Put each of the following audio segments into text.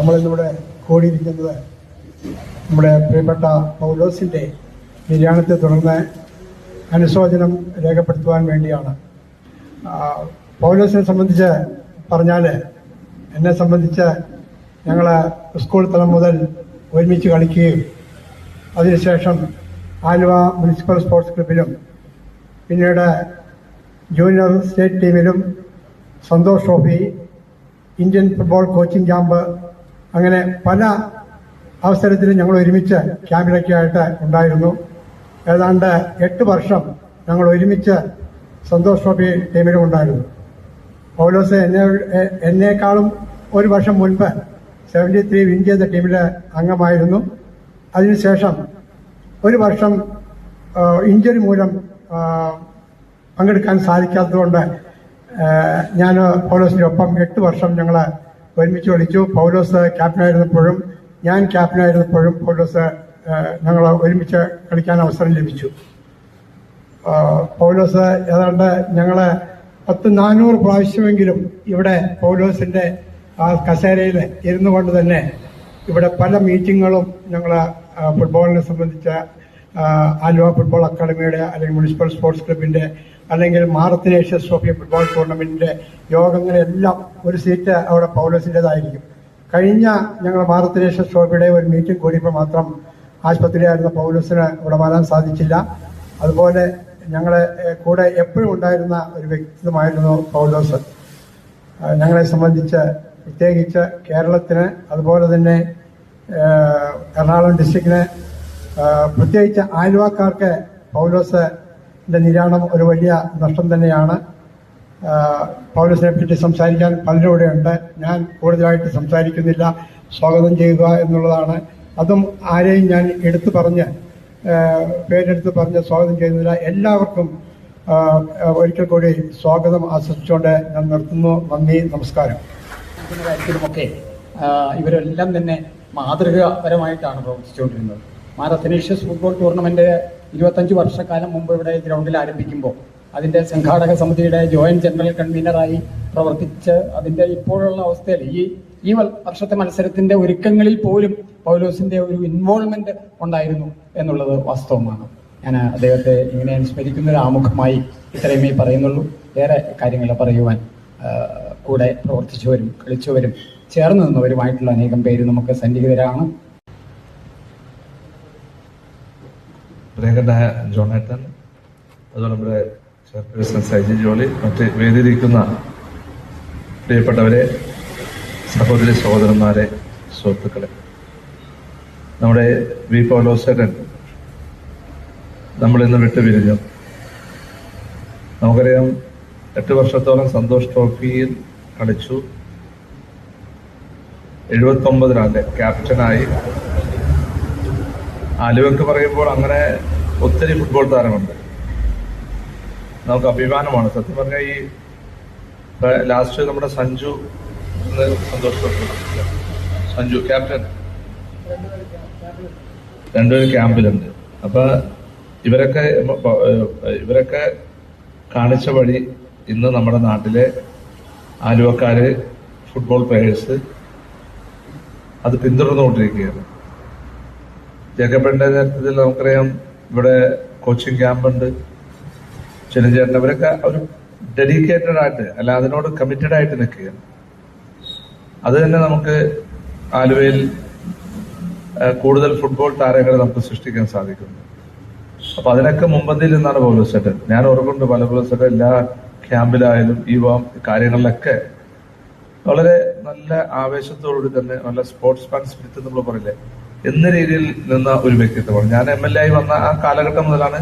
നമ്മളിന്നിവിടെ കൂടിയിരിക്കുന്നത് നമ്മുടെ പ്രിയപ്പെട്ട പൗലോസിന്റെ നിര്യാണത്തെ തുടർന്ന് അനുശോചനം രേഖപ്പെടുത്തുവാൻ വേണ്ടിയാണ്. പൗലോസിനെ സംബന്ധിച്ച് പറഞ്ഞാൽ എന്നെ സംബന്ധിച്ച് ഞങ്ങൾ സ്കൂൾ തലം മുതൽ ഒരുമിച്ച് കളിക്കുകയും അതിനുശേഷം ആലുവ മുനിസിപ്പൽ സ്പോർട്സ് ക്ലബിലും പിന്നീട് ജൂനിയർ സ്റ്റേറ്റ് ടീമിലും Santosh trophy Indian football coaching camp അങ്ങനെ പല അവസരത്തിലും ഞങ്ങൾ ഒരുമിച്ച് ക്യാമ്പിലൊക്കെ ആയിട്ട് ഉണ്ടായിരുന്നു. ഏതാണ്ട് എട്ട് വർഷം ഞങ്ങൾ ഒരുമിച്ച് സന്തോഷ് ട്രോഫി ടീമിലും ഉണ്ടായിരുന്നു. പൗലോസ് എന്നെ എന്നേക്കാളും ഒരു വർഷം മുൻപ് സെവന്റി ത്രീ വിൻ ചെയ്ത ടീമിലെ അംഗമായിരുന്നു. അതിനുശേഷം ഒരു വർഷം ഇഞ്ചുറി മൂലം പങ്കെടുക്കാൻ സാധിക്കാത്തതുകൊണ്ട് ഞാൻ പൗലോസിന്റെ ഒപ്പം എട്ട് വർഷം ഞങ്ങൾ ഒരുമിച്ച് കളിച്ചു പൗലോസ് ക്യാപ്റ്റനായിരുന്നപ്പോഴും ഞാൻ ക്യാപ്റ്റനായിരുന്നപ്പോഴും പൗലോസ് ഞങ്ങൾ ഒരുമിച്ച് കളിക്കാൻ അവസരം ലഭിച്ചു. പൗലോസ് ഏതാണ്ട് ഞങ്ങൾ പത്ത് നാനൂറ് പ്രാവശ്യമെങ്കിലും ഇവിടെ പൗലോസിന്റെ ആ കസേരയിൽ ഇരുന്നു കൊണ്ട് തന്നെ ഇവിടെ പല മീറ്റിങ്ങുകളും ഞങ്ങൾ ഫുട്ബോളിനെ സംബന്ധിച്ച ആലുവ ഫുട്ബോൾ അക്കാഡമിയുടെ അല്ലെങ്കിൽ മുനിസിപ്പൽ സ്പോർട്സ് ക്ലബിന്റെ അല്ലെങ്കിൽ മാറത്തിനേഷ്യസ് ട്രോഫി ഫുട്ബോൾ ടൂർണമെന്റിന്റെ യോഗങ്ങളെല്ലാം ഒരു സീറ്റ് അവിടെ പൗലോസിന്റെതായിരിക്കും കഴിഞ്ഞ ഞങ്ങൾ മാറത്തിനേഷ്യസ് ട്രോഫിയുടെ ഒരു മീറ്റിംഗ് കൂടിയപ്പോൾ മാത്രം ആശുപത്രിയിലായിരുന്ന പൗലോസിന് ഇവിടെ വരാൻ സാധിച്ചില്ല. അതുപോലെ ഞങ്ങളെ കൂടെ എപ്പോഴും ഉണ്ടായിരുന്ന ഒരു വ്യക്തിത്വമായിരുന്നു പൗലോസ്. ഞങ്ങളെ സംബന്ധിച്ച് പ്രത്യേകിച്ച് കേരളത്തിന് അതുപോലെ തന്നെ എറണാകുളം ഡിസ്ട്രിക്റ്റിന് പ്രത്യേകിച്ച് ആലുവക്കാർക്ക് പൗലോസിന്റെ നിര്യാണം ഒരു വലിയ നഷ്ടം തന്നെയാണ്. പൗലോസിനെ പറ്റി സംസാരിക്കാൻ പലരും ഉണ്ട് ഞാൻ കൂടുതലായിട്ട് സംസാരിക്കുന്നില്ല. സ്വാഗതം ചെയ്യുക എന്നുള്ളതാണ്. അതും ആരെയും ഞാൻ എടുത്തു പറഞ്ഞ് പേരെടുത്ത് പറഞ്ഞ് സ്വാഗതം ചെയ്യുന്നില്ല. എല്ലാവർക്കും ഒരിക്കൽ കൂടി സ്വാഗതം ആശംസിച്ചുകൊണ്ട് ഞാൻ നിർത്തുന്നു. നന്ദി നമസ്കാരം. ഇവരെല്ലാം തന്നെ മാതൃകാപരമായിട്ടാണ് പ്രവർത്തിച്ചുകൊണ്ടിരുന്നത്. മാരത്തനേഷ്യസ് ഫുട്ബോൾ ടൂർണമെന്റ് ഇരുപത്തഞ്ച് വർഷക്കാലം മുമ്പ് ഇവിടെ ഗ്രൗണ്ടിൽ ആരംഭിക്കുമ്പോൾ അതിന്റെ സംഘാടക സമിതിയുടെ ജോയിന്റ് ജനറൽ കൺവീനറായി പ്രവർത്തിച്ച് അതിന്റെ ഇപ്പോഴുള്ള അവസ്ഥയിൽ ഈ ഈ വർഷത്തെ മത്സരത്തിന്റെ ഒരുക്കങ്ങളിൽ പോലും പൗലോസിന്റെ ഒരു ഇൻവോൾവ്മെന്റ് ഉണ്ടായിരുന്നു എന്നുള്ളത് വാസ്തവമാണ്. ഞാൻ അദ്ദേഹത്തെ ഇങ്ങനെ അനുസ്മരിക്കുന്ന ഒരു ആമുഖമായി ഇത്രയുമേ പറയുന്നുള്ളൂ. വേറെ കാര്യങ്ങൾ പറയുവാൻ കൂടെ പ്രവർത്തിച്ചവരും കളിച്ചവരും ചേർന്ന് നിന്നവരുമായിട്ടുള്ള അനേകം പേര് നമുക്ക് സന്നിഹിതരാണ് പ്രിയങ്കരനായ ജോണേട്ടൻ അതുപോലെ നമ്മുടെ ചെയർപേഴ്സൺ സൈജി ജോളി മറ്റ് വേദിയിരിക്കുന്ന പ്രിയപ്പെട്ടവരെ സഹോദരി സഹോദരന്മാരെ സുഹൃത്തുക്കളെ. നമ്മുടെ വി പോലോസരൻ നമ്മൾ ഇന്ന് വിട്ടുപിരിഞ്ഞു. നമുക്കറിയാം എട്ട് വർഷത്തോളം സന്തോഷ് ട്രോഫിയിൽ കളിച്ചു. എഴുപത്തൊമ്പതിലാണ് ക്യാപ്റ്റനായി ആലുവക്ക് പറയുമ്പോൾ അങ്ങനെ ഒത്തിരി ഫുട്ബോൾ താരമുണ്ട് നമുക്ക് അഭിമാനമാണ്. സത്യം പറഞ്ഞാൽ ഈ ലാസ്റ്റ് നമ്മുടെ സഞ്ജു സന്തോഷപ്പെട്ടു. സന്തോഷ് സഞ്ജു ക്യാപ്റ്റൻ രണ്ടുപേരും ക്യാമ്പിലുണ്ട്. അപ്പൊ ഇവരൊക്കെ ഇവരൊക്കെ കാണിച്ച വഴി ഇന്ന് നമ്മുടെ നാട്ടിലെ ആലുവക്കാര് ഫുട്ബോൾ പ്ലേയേഴ്സ് അത് പിന്തുടർന്നുകൊണ്ടിരിക്കുകയാണ്. ജേക്കബിന്റെ നേതൃത്വത്തിൽ നമുക്കറിയാം ഇവിടെ കോച്ചിങ് ക്യാമ്പുണ്ട് ഉണ്ട്. ചെലിഞ്ചേട്ടൻ അവരൊക്കെ ഒരു ഡെഡിക്കേറ്റഡ് ആയിട്ട് അല്ല അതിനോട് കമ്മിറ്റഡ് ആയിട്ട് നിൽക്കുകയാണ്. അത് തന്നെ നമുക്ക് ആലുവയിൽ കൂടുതൽ ഫുട്ബോൾ താരങ്ങളെ നമുക്ക് സൃഷ്ടിക്കാൻ സാധിക്കുന്നു. അപ്പൊ അതിനൊക്കെ മുമ്പന്തിയിൽ നിന്നാണ് പൗലോസേട്ടൻ ഞാൻ ഓർക്കുന്നുണ്ട് പല പൗലോസേട്ടൻ എല്ലാ ക്യാമ്പിലായാലും ഈ കാര്യങ്ങളിലൊക്കെ വളരെ നല്ല ആവേശത്തോടുകൂടി തന്നെ നല്ല സ്പോർട്സ് മാൻ സ്പിരിറ്റ് നമ്മൾ പറയില്ലേ എന്ന രീതിയിൽ നിന്ന ഒരു വ്യക്തിത്വമാണ്. ഞാൻ എം എൽ എ ആയി വന്ന ആ കാലഘട്ടം മുതലാണ്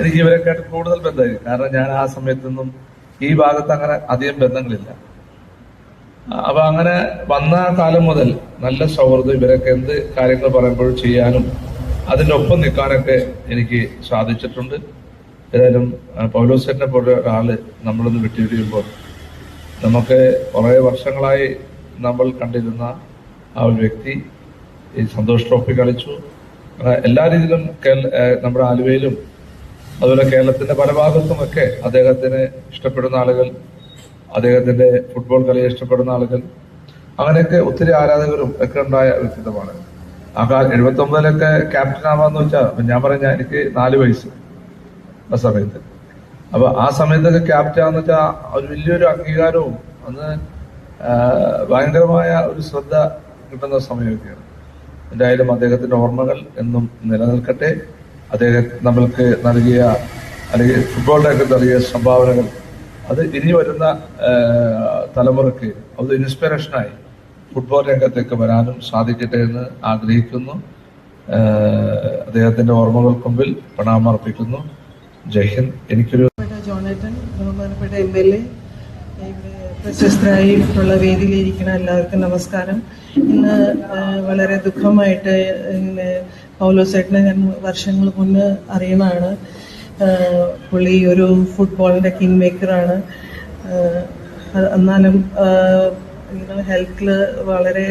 എനിക്ക് ഇവരെക്കാട്ട് കൂടുതൽ ബന്ധമായി. കാരണം ഞാൻ ആ സമയത്തൊന്നും ഈ ഭാഗത്ത് അങ്ങനെ അധികം ബന്ധങ്ങളില്ല. അപ്പൊ അങ്ങനെ വന്ന കാലം മുതൽ നല്ല സൗഹൃദം ഇവരൊക്കെ എന്ത് കാര്യങ്ങൾ പറയുമ്പോൾ ചെയ്യാനും അതിന്റെ ഒപ്പം നിൽക്കാനൊക്കെ എനിക്ക് സാധിച്ചിട്ടുണ്ട്. ഏതായാലും പൗലോസെറ്റിനെ പോലെ ഒരാൾ നമ്മളൊന്ന് വിട്ടുപിരിയുമ്പോൾ നമുക്ക് കുറേ വർഷങ്ങളായി നമ്മൾ കണ്ടിരുന്ന ആ ഒരു വ്യക്തി ഈ സന്തോഷ് ട്രോഫി കളിച്ചു. എല്ലാ രീതിയിലും നമ്മുടെ ആലുവയിലും അതുപോലെ കേരളത്തിന്റെ പല ഭാഗത്തുമൊക്കെ അദ്ദേഹത്തിന് ഇഷ്ടപ്പെടുന്ന ആളുകൾ അദ്ദേഹത്തിന്റെ ഫുട്ബോൾ കളിയെ ഇഷ്ടപ്പെടുന്ന ആളുകൾ അങ്ങനെയൊക്കെ ഒത്തിരി ആരാധകരും ഒക്കെ ഉണ്ടായ വ്യക്തിത്വമാണ്. ആ എഴുപത്തി ഒമ്പതിലൊക്കെ ക്യാപ്റ്റൻ ആവാന്ന് വെച്ചാൽ ഞാൻ പറഞ്ഞ എനിക്ക് നാല് വയസ്സ് ആ സമയത്ത്. അപ്പൊ ആ സമയത്തൊക്കെ ക്യാപ്റ്റൻ ആന്ന് വെച്ചാൽ ഒരു വലിയൊരു അംഗീകാരവും അന്ന് ഭയങ്കരമായ ഒരു ശ്രദ്ധ കിട്ടുന്ന സമയമൊക്കെയാണ്. എന്തായാലും അദ്ദേഹത്തിന്റെ ഓർമ്മകൾ എന്നും നിലനിൽക്കട്ടെ. അദ്ദേഹം നമ്മൾക്ക് നൽകിയ അല്ലെങ്കിൽ ഫുട്ബോളിനൊക്കെ നൽകിയ സംഭാവനകൾ അത് ഇനി വരുന്ന തലമുറയ്ക്ക് അത് ഇൻസ്പിറേഷനായി ഫുട്ബോൾ രംഗത്തേക്ക് വരാനും സാധിക്കട്ടെ എന്ന് ആഗ്രഹിക്കുന്നു. അദ്ദേഹത്തിന്റെ ഓർമ്മകൾക്ക് മുമ്പിൽ പ്രണാമം അർപ്പിക്കുന്നു. ഹിന്ദ്. എനിക്കൊരു ജോണേറ്റൻ ബഹുമാനപ്പെട്ട എം എൽ എ പ്രശസ്തരായിട്ടുള്ള വേദിയിലിരിക്കുന്ന എല്ലാവർക്കും നമസ്കാരം. ഇന്ന് വളരെ ദുഃഖമായിട്ട് ഇങ്ങനെ പൗലോസേട്ടനെ ഞാൻ വർഷങ്ങൾ മുന്നേ അറിയണതാണ് പുള്ളി ഒരു ഫുട്ബോളിന്റെ കിങ് മേക്കറാണ് എന്നാലും ഹെൽത്തിൽ വളരെ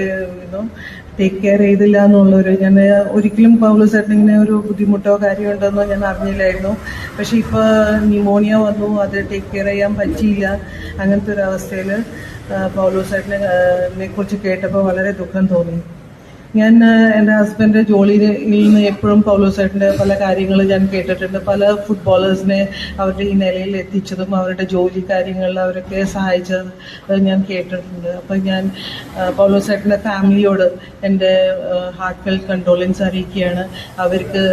ടേക്ക് കെയർ ചെയ്തില്ല എന്നുള്ളൊരു ഞാൻ ഒരിക്കലും പൗലോസ് ചേട്ടൻ ഇങ്ങനെ ഒരു ബുദ്ധിമുട്ടോ കാര്യം കാര്യമുണ്ടെന്നോ ഞാൻ അറിഞ്ഞില്ലായിരുന്നു. പക്ഷെ ഇപ്പോൾ ന്യൂമോണിയ വന്നു അത് ടേക്ക് കെയർ ചെയ്യാൻ പറ്റിയില്ല. അങ്ങനത്തെ ഒരു അവസ്ഥയിൽ പൗലോസ് ചേട്ടനെ കുറിച്ച് കേട്ടപ്പോൾ വളരെ ദുഃഖം തോന്നി. ഞാൻ എന്റെ ഹസ്ബൻഡ് ജോലിയിൽ നിന്ന് എപ്പോഴും പൗലോസേട്ടന്റെ പല കാര്യങ്ങൾ ഞാൻ കേട്ടിട്ടുണ്ട്. പല ഫുട്ബോളേഴ്സിനെ അവരുടെ ഈ നിലയിൽ എത്തിച്ചതും അവരുടെ ജോലി കാര്യങ്ങളിൽ അവരൊക്കെ സഹായിച്ചത് ഞാൻ കേട്ടിട്ടുണ്ട്. അപ്പം ഞാൻ പൗലോസേട്ടന്റെ ഫാമിലിയോട് എന്റെ ഹാർട്ട് ഫെൽ കണ്ടോളൻസ് അറിയിക്കുകയാണ്. അവർക്ക്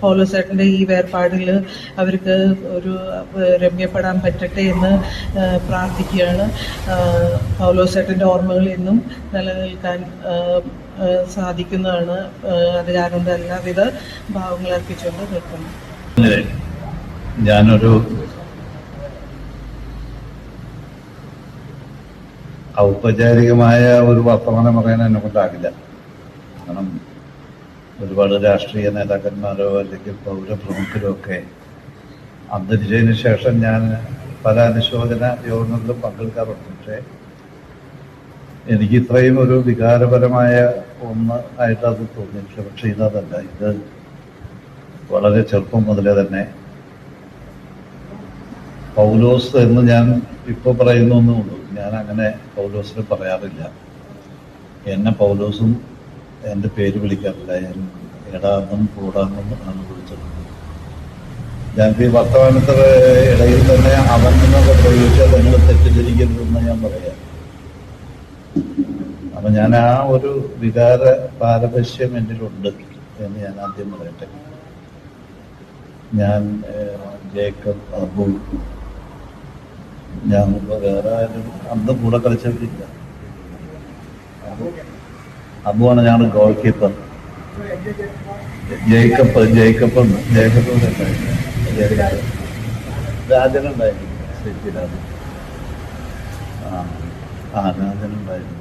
പൗലോസേട്ടന്റെ ഈ വേർപാടിൽ അവർക്ക് ഒരു രമ്യപ്പെടാൻ പറ്റട്ടെ എന്ന് പ്രാർത്ഥിക്കുകയാണ്. പൗലോസേട്ടന്റെ ഓർമ്മകൾ എന്നും നിലനിൽക്കാൻ സാധിക്കുന്നതാണ്. ആ, അത് കാരണം എല്ലാവിധ ഭാവങ്ങൾ അർപ്പിച്ചുകൊണ്ട് നിൽക്കുന്നു. ഞാനൊരു ഔപചാരികമായ ഒരു വർത്തമാനം പറയാൻ എന്നെ കൊണ്ടാകില്ല. കാരണം ഒരുപാട് രാഷ്ട്രീയ നേതാക്കന്മാരോ അല്ലെങ്കിൽ പൗരപ്രമുഖരോ ഒക്കെ അന്തരിച്ചതിന് ശേഷം ഞാൻ പല അനുശോചന യോഗങ്ങളിലും പങ്കെടുക്കാറുണ്ട്. പക്ഷേ എനിക്ക് ഇത്രയും ഒരു വികാരപരമായ ഒന്ന് ആയിട്ട് അത് തോന്നി പക്ഷെ ഇതല്ല ഇത് വളരെ ചെറുപ്പം മുതലേ തന്നെ പൗലോസ് എന്ന് ഞാൻ ഇപ്പോൾ പറയുന്നു ഉള്ളൂ. ഞാൻ അങ്ങനെ പൗലോസിനെ പറയാറില്ല. എന്നെ പൗലോസും എന്റെ പേര് വിളിക്കാറില്ല. ഞാൻ എടാന്നും കൂടാന്നും ആണ് വിളിച്ചത്. ഞാൻ ഈ വർത്തമാനത്തിന് ഇടയിൽ തന്നെ അവൻ എന്നൊക്കെ പ്രയോഗിച്ചാൽ നിങ്ങൾ തെറ്റിദ്ധരിക്കരുതെന്ന് ഞാൻ പറയാം. അപ്പൊ ഞാൻ ആ ഒരു വികാര പാരപശ്യം എന്നിലുണ്ട് എന്ന് ഞാൻ ആദ്യം പറയട്ടെ. ഞാൻ ജേക്കബ് അബു ഞാൻ വേറെ ആരും അന്ന് കൂടെ അബു- അബുവാണ് ഞങ്ങൾ goalkeeper Jacob Jacob. Jacob. രാജനുണ്ടായിരുന്നു ശരി രാജൻ ആ ആ രാജനുണ്ടായിരുന്നു.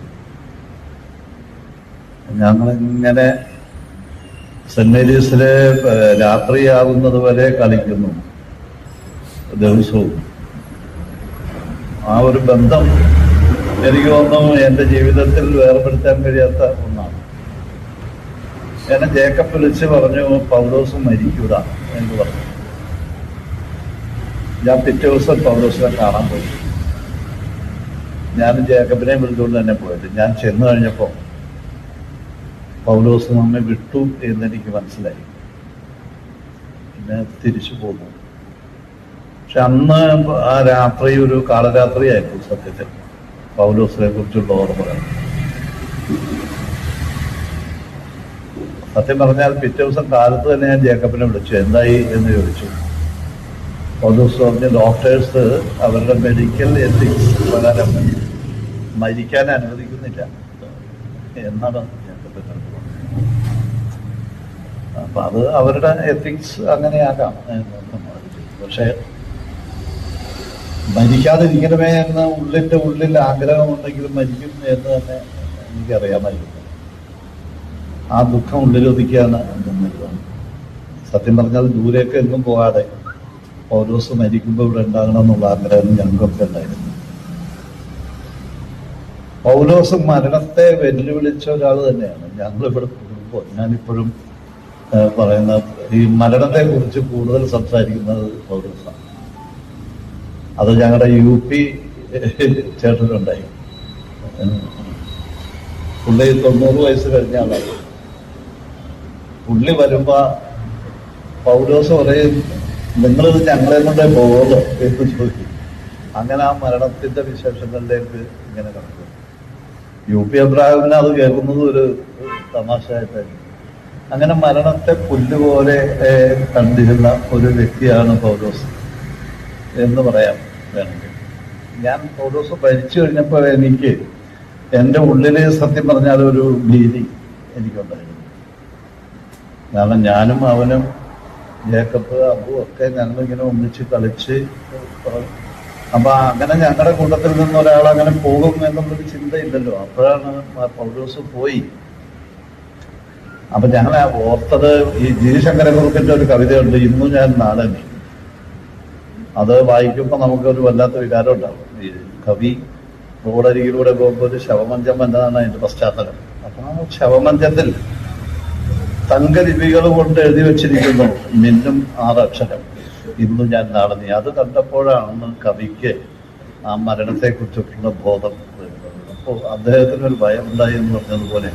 ഞങ്ങളിങ്ങനെ സെന്റ് മേരീസിലെ രാത്രിയാകുന്നത് വരെ കളിക്കുന്നു. ദിവസവും. ആ ഒരു ബന്ധം എനിക്ക് തോന്നുന്നു എന്റെ ജീവിതത്തിൽ വേർപെടുത്താൻ കഴിയാത്ത ഒന്നാണ്. എന്നെ ജേക്കബ് വിളിച്ച് പറഞ്ഞു പൗലോസ് മരിക്കൂട എന്ന് പറഞ്ഞു. ഞാൻ പിറ്റേ ദിവസം പൗലോസിനെ കാണാൻ പോയി. ഞാൻ ജേക്കബിനെ വിളിച്ചുകൊണ്ട് തന്നെ പോയത്. ഞാൻ ചെന്നു കഴിഞ്ഞപ്പോൾ പൗലോസ് നമ്മെ വിട്ടു എന്നെനിക്ക് മനസ്സിലായി. പിന്നെ തിരിച്ചു പോന്നു. പക്ഷെ അന്ന് ആ രാത്രി ഒരു കാലരാത്രിയായിരുന്നു സത്യത്തിൽ. പൗലോസിനെ കുറിച്ചുള്ള ഓർമ്മകൾ സത്യം പറഞ്ഞാൽ പിറ്റേ ദിവസം കാലത്ത് തന്നെ ഞാൻ ജേക്കബിനെ വിളിച്ചു. എന്തായി എന്ന് ചോദിച്ചു. പൗലോസ് പറഞ്ഞ ഡോക്ടേഴ്സ് അവരുടെ മെഡിക്കൽ എത്തിക്സ് പ്രകാരം മരിക്കാൻ അനുവദിക്കുന്നില്ല. എന്നാണ് ജേക്കബിനെ പറഞ്ഞത് അപ്പൊ അത് അവരുടെ എത്തിക്സ് അങ്ങനെയാകാം പക്ഷെ മരിക്കാതിരിക്കണമേ എന്ന ഉള്ളിന്റെ ഉള്ളിൽ ആഗ്രഹമുണ്ടെങ്കിലും മരിക്കും എന്ന് തന്നെ എനിക്കറിയാമായിരുന്നു. ആ ദുഃഖം ഉള്ളിലൊതുക്കിയാണ് നിന്നത് സത്യം പറഞ്ഞാൽ ദൂരേക്ക് എങ്ങും പോകാതെ ഓരോ ദിവസം മരിക്കുമ്പോൾ ഇവിടെ ഉണ്ടാകണം എന്നുള്ള ആഗ്രഹം ഞങ്ങൾക്കൊക്കെ ഉണ്ടായിരുന്നു. പൗലോസ് മരണത്തെ വെല്ലുവിളിച്ച ഒരാൾ തന്നെയാണ്. ഞങ്ങളിവിടെ കുടുംബം. ഞാനിപ്പോഴും പറയുന്ന ഈ മരണത്തെ കുറിച്ച് കൂടുതൽ സംസാരിക്കുന്നത് കോൺഗ്രസാണ് അത് ഞങ്ങളുടെ യു പി ചേട്ടനുണ്ടായി. പുള്ളി തൊണ്ണൂറ് വയസ്സ് കഴിഞ്ഞ ആളായി പുള്ളി വരുമ്പോ പൗലോസ് പറയും നിങ്ങളിത് ഞങ്ങളെ കൊണ്ടേ പോകുമല്ലോ എന്ന് ചോദിക്കും. അങ്ങനെ ആ മരണത്തിന്റെ വിശേഷങ്ങളിലേക്ക് ഇങ്ങനെ കടക്കും. യു പി അബ്രാഹിമിനെ അത് കേൾക്കുന്നത് ഒരു തമാശയായിട്ടായിരുന്നു അങ്ങനെ മരണത്തെ പുല്ലുപോലെ കണ്ടിരുന്ന ഒരു വ്യക്തിയാണ് പൗലോസ് എന്ന് പറയാം വേണമെങ്കിൽ. ഞാൻ പൗലോസ് ഭരിച്ചു കഴിഞ്ഞപ്പോൾ എനിക്ക് എന്റെ ഉള്ളിൽ സത്യം പറഞ്ഞാൽ ഒരു ഭീതി എനിക്കുണ്ടായിരുന്നു. കാരണം ഞാനും അവനും ജേക്കബ് അബു ഒക്കെ ഞങ്ങളിങ്ങനെ ഒന്നിച്ച് കളിച്ച് അപ്പൊ അങ്ങനെ ഞങ്ങളുടെ കൂട്ടത്തിൽ നിന്ന് ഒരാൾ അങ്ങനെ പോകും എന്നുള്ളൊരു ചിന്തയില്ലല്ലോ. അപ്പോഴാണ് പൗലോസ് പോയി. അപ്പൊ ഞങ്ങൾ ഓർത്തത് ഈ ജി ശങ്കരക്കുറുപ്പിന്റെ ഒരു കവിതയുണ്ട് ഇന്നും ഞാൻ നാളെ അത് വായിക്കുമ്പോൾ നമുക്കൊരു വല്ലാത്ത വികാരം ഉണ്ടാവും. ഈ കവി റോഡരികിലൂടെ പോകുമ്പോൾ ഒരു ശവമഞ്ചം എന്നതാണ് അതിന്റെ പശ്ചാത്തലം. അപ്പൊ ആ ശവമഞ്ചത്തിൽ തങ്കലിപികൾ കൊണ്ട് എഴുതി വെച്ചിരിക്കുന്നു മിന്നും ആറക്ഷരം ഇന്നും ഞാൻ നാളെ നീ അത് കണ്ടപ്പോഴാണ് കവിക്ക് ആ മരണത്തെ കുറിച്ചിട്ടുള്ള ബോധം അപ്പോൾ അദ്ദേഹത്തിന് ഒരു ഭയം ഉണ്ടായി എന്ന് പറഞ്ഞതുപോലെ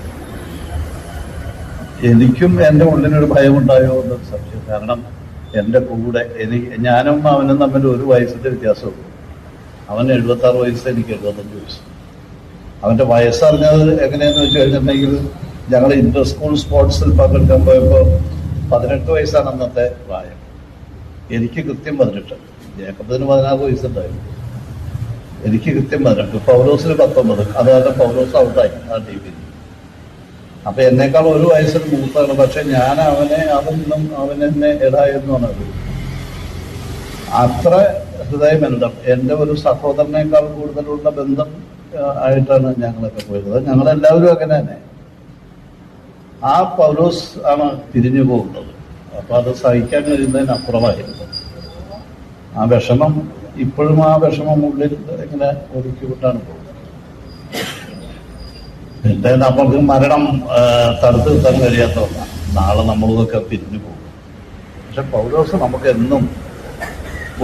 എനിക്കും എന്റെ ഉള്ളിനൊരു ഭയമുണ്ടായോ എന്ന് സംശയം. കാരണം എന്റെ കൂടെ എനിക്ക് ഞാനും അവനും തമ്മിൽ ഒരു വയസ്സിന്റെ വ്യത്യാസമുള്ളൂ. അവൻ എഴുപത്തി ആറ് വയസ്സ് എനിക്ക് എഴുപത്തഞ്ച് വയസ്സ്. അവന്റെ വയസ്സറിഞ്ഞത് എങ്ങനെയാന്ന് വെച്ച് കഴിഞ്ഞിട്ടുണ്ടെങ്കിൽ ഞങ്ങൾ ഇന്റർ സ്കൂൾ സ്പോർട്സിൽ പങ്കെടുക്കാൻ പോയപ്പോൾ പതിനെട്ട് വയസ്സാണ് അന്നത്തെ പ്രായം. എനിക്ക് കൃത്യം പതിനെട്ട്. ജേക്കബിന് പതിനാറ് വയസ്സുണ്ടായിരുന്നു. എനിക്ക് കൃത്യം പതിനെട്ട്. പൗലോസിന് പത്തൊമ്പത്. അതായത് പൗലോസ് ഔട്ടായി ആ ടീമിൽ. അപ്പൊ എന്നേക്കാൾ ഒരു വയസ്സിന് മൂത്താണ്. പക്ഷെ ഞാൻ അവനെ അതൊന്നും അവൻ എന്നെ ഇടായെന്നാണ് അത്ര അത്ര ഹൃദയബന്ധം എന്റെ ഒരു സഹോദരനേക്കാൾ കൂടുതലുള്ള ബന്ധം ആയിട്ടാണ് ഞങ്ങളൊക്കെ പോയത് ഞങ്ങളെല്ലാവരും അങ്ങനെ തന്നെ. ആ പൗലോസ് ആണ് തിരിഞ്ഞു പോകുന്നത്. അപ്പൊ അത് സഹിക്കാൻ കഴിയുന്നതിനപ്പുറമായിരുന്നു ആ വിഷമം ഇപ്പോഴും ആ വിഷമം ഉള്ളിൽ ഇങ്ങനെ ഒതുക്കി വിട്ടാണ് പോകുന്നത്. പിന്നെ നമുക്ക് മരണം തടുത്ത് നിർത്താൻ കഴിയാത്ത ഒന്നാണ്. നാളെ നമ്മളിതൊക്കെ പിരിഞ്ഞു പോകും. പക്ഷെ പൗലോസ് നമുക്ക് എന്നും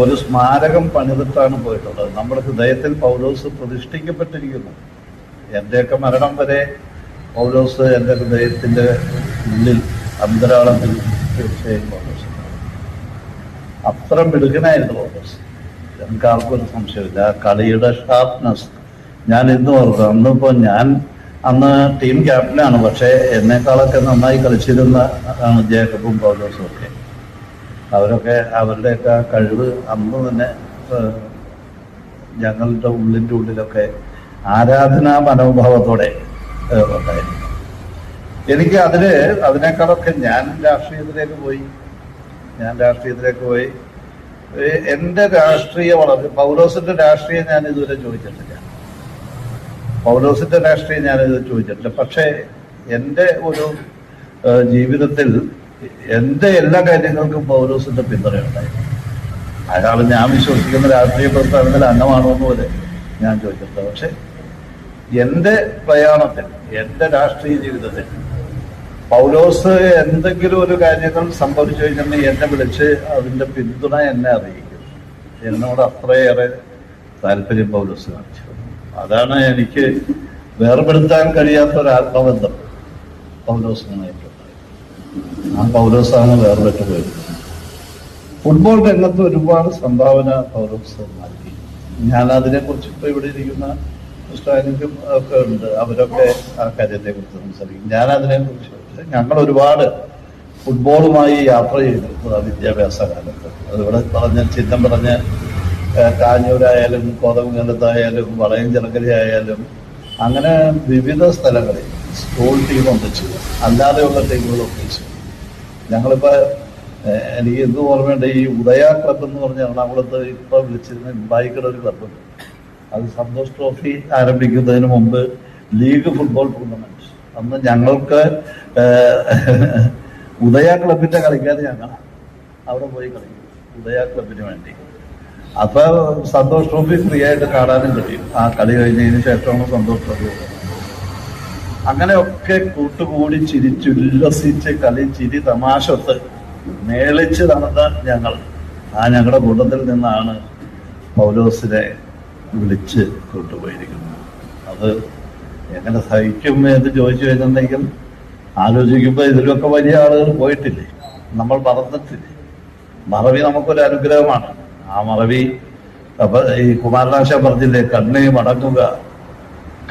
ഒരു സ്മാരകം പണിതിട്ടാണ് പോയിട്ടുള്ളത്. നമ്മുടെ ഹൃദയത്തിൽ പൗലോസ് പ്രതിഷ്ഠിക്കപ്പെട്ടിരിക്കുന്നു. എന്റെയൊക്കെ മരണം വരെ പൗലോസ് എന്റെ ഹൃദയത്തിന്റെ ഉള്ളിൽ അന്തരാളത്തിൽ തീർച്ചയായും പൗലോസ്. അത്ര മിടുകനായിരുന്നു പൗലോസ്. എനിക്ക് ആർക്കും ഒരു സംശയമില്ല. കളിയുടെ ഷാർപ്നെസ് ഞാൻ ഇന്ന് ഓർക്കും. അന്നിപ്പോ ഞാൻ അന്ന് ടീം ക്യാപ്റ്റനാണ് പക്ഷേ എന്നെക്കാളൊക്കെ നന്നായി കളിച്ചിരുന്ന ആണ് ജേക്കബും പൗലോസും ഒക്കെ. അവരൊക്കെ അവരുടെയൊക്കെ കഴിവ് അന്ന് തന്നെ ഞങ്ങളുടെ ഉള്ളിന്റെ ഉള്ളിലൊക്കെ ആരാധനാ മനോഭാവത്തോടെ ഉണ്ടായിരുന്നു. എനിക്ക് അതിൽ അതിനേക്കാളൊക്കെ ഞാൻ രാഷ്ട്രീയത്തിലേക്ക് പോയി. ഞാൻ രാഷ്ട്രീയത്തിലേക്ക് പോയി. എന്റെ രാഷ്ട്രീയ വളർച്ച പൗലോസിന്റെ രാഷ്ട്രീയം ഞാൻ ഇതുവരെ ചോദിച്ചിട്ടില്ല. പൗലോസിന്റെ രാഷ്ട്രീയം ഞാനിത് ചോദിച്ചിട്ടില്ല പക്ഷേ എന്റെ ഒരു ജീവിതത്തിൽ എന്റെ എല്ലാ കാര്യങ്ങൾക്കും പൗലോസിന്റെ പിന്തുണയുണ്ടായിരുന്നു അയാൾ ഞാൻ വിശ്വസിക്കുന്ന രാഷ്ട്രീയ പ്രസ്ഥാനത്തിൽ അംഗമാണോ എന്ന് പോലെ ഞാൻ ചോദിച്ചിട്ടുണ്ട്. പക്ഷെ എന്റെ പ്രയാണത്തിൽ എന്റെ രാഷ്ട്രീയ ജീവിതത്തിൽ പൗലോസ് എന്തെങ്കിലും ഒരു കാര്യങ്ങൾ സംഭവിച്ചു കഴിഞ്ഞിട്ടുണ്ടെങ്കിൽ എന്നെ വിളിച്ച് അതിന്റെ പിന്തുണ എന്നെ അറിയിക്കും എന്നോട് അത്രയേറെ താല്പര്യം പൗലോസ് കാണിച്ചു. അതാണ് എനിക്ക് വേർപെടുത്താൻ കഴിയാത്ത ഒരു ആത്മബന്ധം പൗലോസുമായിട്ടുള്ളത് ആ പൗലോസാണ് വേർപെട്ടു പോയത്. ഫുട്ബോൾ രംഗത്ത് ഒരുപാട് സംഭാവന പൗലോസ് നൽകി. ഞാൻ അതിനെക്കുറിച്ച് ഇപ്പൊ ഇവിടെ ഇരിക്കുന്ന ക്രിസ്ത്യാനിക്കും ഒക്കെ ഉണ്ട്. അവരൊക്കെ ആ കാര്യത്തെ കുറിച്ച് സംസാരിക്കും. ഞാൻ അതിനെക്കുറിച്ച് ഞങ്ങൾ ഒരുപാട് ഫുട്ബോളുമായി യാത്ര ചെയ്തു ആ വിദ്യാഭ്യാസ കാലത്ത്. അതിവിടെ പറഞ്ഞ ചിഹ്നം പറഞ്ഞ കാഞ്ഞൂരായാലും കോതമംഗലത്തായാലും വളയം ആയാലും അങ്ങനെ വിവിധ സ്ഥലങ്ങളിൽ സ്കൂൾ ടീം ഒന്നിച്ചു. അല്ലാതെയുള്ള ടീമുകൾ ഒന്നിച്ചു. ഞങ്ങളിപ്പോ എനിക്ക് എന്ത് ഓർമ്മയുണ്ട് ഈ ഉദയ ക്ലബ് എന്ന് പറഞ്ഞ എറണാകുളത്ത് ഇപ്പൊ വിളിച്ചിരുന്ന ഇമ്പായിക്കട ഒരു ക്ലബ്ബുണ്ട് അത് സന്തോഷ് ട്രോഫി ആരംഭിക്കുന്നതിന് മുമ്പ് ലീഗ് ഫുട്ബോൾ ടൂർണമെന്റ് അന്ന് ഞങ്ങൾക്ക് ഉദയ ക്ലബിന്റെ കളിക്കാതെ ഞങ്ങളാണ് അവിടെ പോയി കളിക്കും. ഉദയ ക്ലബിന് വേണ്ടി. അപ്പൊ സന്തോഷ് ട്രോഫി ഫ്രീ ആയിട്ട് കാണാനും കഴിയും ആ കളി കഴിഞ്ഞതിന് ശേഷമാണ് സന്തോഷ് ട്രോഫി. അങ്ങനെയൊക്കെ കൂട്ടുകൂടി ചിരിച്ചുല്ലസിച്ച് കളി ചിരി തമാശത്ത് മേളിച്ച് നടന്ന ഞങ്ങൾ ആ ഞങ്ങളുടെ കൂട്ടത്തിൽ നിന്നാണ് പൗലോസിനെ വിളിച്ച് കൊണ്ടുപോയിരിക്കുന്നത്. അത് എങ്ങനെ സഹിക്കും എന്ന് ചോദിച്ചു കഴിഞ്ഞിട്ടുണ്ടെങ്കിൽ ആലോചിക്കുമ്പോൾ ഇതിലൊക്കെ വലിയ ആളുകൾ പോയിട്ടില്ലേ? നമ്മൾ മറന്നിട്ടില്ലേ? മറവി നമുക്കൊരു അനുഗ്രഹമാണ്. ആ മറവി. ഈ കുമാരനാശ പറഞ്ഞില്ലേ കണ്ണേ മടങ്ങുക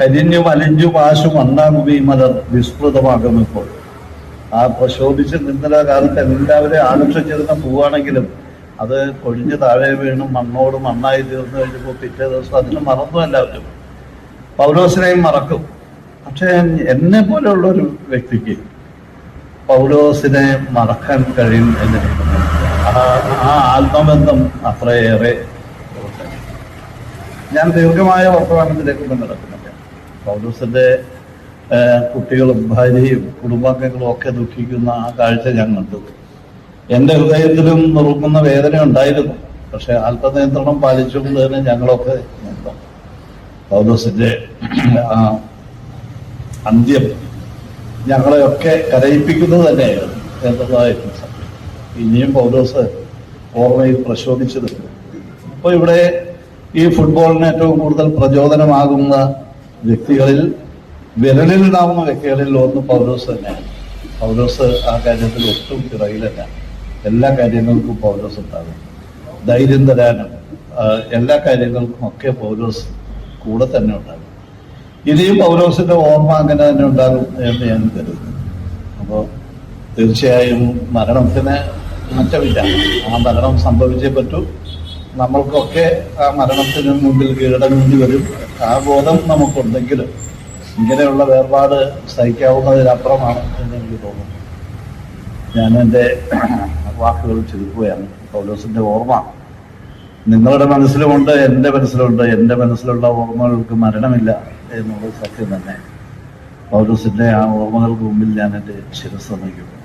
കരിഞ്ഞും അലിഞ്ഞും ആശും അണ്ണാകുമി മലർ വിസ്മൃതമാകും ഇപ്പോൾ ആ പ്രശോഭിച്ച് നിന്ന കാലത്ത് എല്ലാവരെയും ആകർഷിച്ചിരുന്ന പൂവാണെങ്കിലും അത് കൊഴിഞ്ഞ് താഴെ വീണും മണ്ണോട് മണ്ണായി തീർന്നു കഴിഞ്ഞപ്പോൾ പിറ്റേ ദിവസം അതിന് മറന്നു എല്ലാവരും. പൗലോസിനെയും മറക്കും. പക്ഷെ എന്നെ പോലെയുള്ള ഒരു വ്യക്തിക്ക് പൗലോസിനെ മറക്കാൻ കഴിയും എന്ന് ആ- ആ ആത്മബന്ധം അത്രയേറെ. ഞാൻ ദീർഘമായ വർത്തമാനത്തിലേക്ക് നടക്കുന്നില്ല. പൗലോസിന്റെ കുട്ടികളും ഭാര്യയും കുടുംബാംഗങ്ങളും ഒക്കെ ദുഃഖിക്കുന്ന ആ കാഴ്ച ഞാൻ കണ്ടു. എന്റെ ഹൃദയത്തിലും നുറുക്കുന്ന വേദന ഉണ്ടായിരുന്നു. പക്ഷെ ആത്മനിയന്ത്രണം പാലിച്ചുകൊണ്ട് തന്നെ ഞങ്ങളൊക്കെ നിന്നു. പൗലോസിന്റെ ആ അന്ത്യം ഞങ്ങളെയൊക്കെ കരയിപ്പിക്കുന്നത് തന്നെയായിരുന്നു എന്നതായിരുന്നു സത്യം. ഇനിയും പൗലോസ് ഓർമ്മയിൽ പ്രശോഭിച്ചത്. അപ്പോൾ ഇവിടെ ഈ ഫുട്ബോളിന് ഏറ്റവും കൂടുതൽ പ്രചോദനമാകുന്ന വ്യക്തികളിൽ വിരലിലുണ്ടാവുന്ന വ്യക്തികളിൽ ഒന്ന് പൗലോസ് തന്നെയാണ്. പൗലോസ് ആ കാര്യത്തിൽ ഒട്ടും പിറകിലല്ല. എല്ലാ കാര്യങ്ങൾക്കും പൗലോസ് ഉണ്ടാകും. ധൈര്യം തരാനും എല്ലാ കാര്യങ്ങൾക്കും ഒക്കെ പൗലോസ് കൂടെ തന്നെ ഉണ്ടാകും. ഇനിയും പൗലോസിന്റെ ഓർമ്മ അങ്ങനെ തന്നെ ഉണ്ടാകും എന്ന് ഞാൻ കരുതുന്നു. അപ്പോൾ തീർച്ചയായും മരണത്തിന് മാറ്റമില്ല. ആ മരണം സംഭവിച്ചേ പറ്റൂ. നമ്മൾക്കൊക്കെ ആ മരണത്തിന് മുമ്പിൽ കീഴടങ്ങേണ്ടി വരും. ആ ബോധം നമുക്കുണ്ടെങ്കിലും ഇങ്ങനെയുള്ള വേർപാട് സഹിക്കാവുന്നതിനപ്പുറമാണ് എന്ന് എനിക്ക് തോന്നുന്നു. ഞാൻ എന്റെ വാക്കുകൾ ചുരുക്കുകയാണ്. പൗലോസിന്റെ ഓർമ്മ. നിങ്ങളുടെ മനസ്സിലുമുണ്ട് എന്റെ മനസ്സിലുണ്ട്. എന്റെ മനസ്സിലുള്ള ഓർമ്മകൾക്ക് മരണമില്ല എന്നുള്ളത് സത്യം തന്നെ. പൗലോസിന്റെ ആ ഓർമ്മകൾക്ക് മുമ്പിൽ ഞാൻ എന്റെ ശിരസ് നയിക്കുന്നു നമസ്കാരം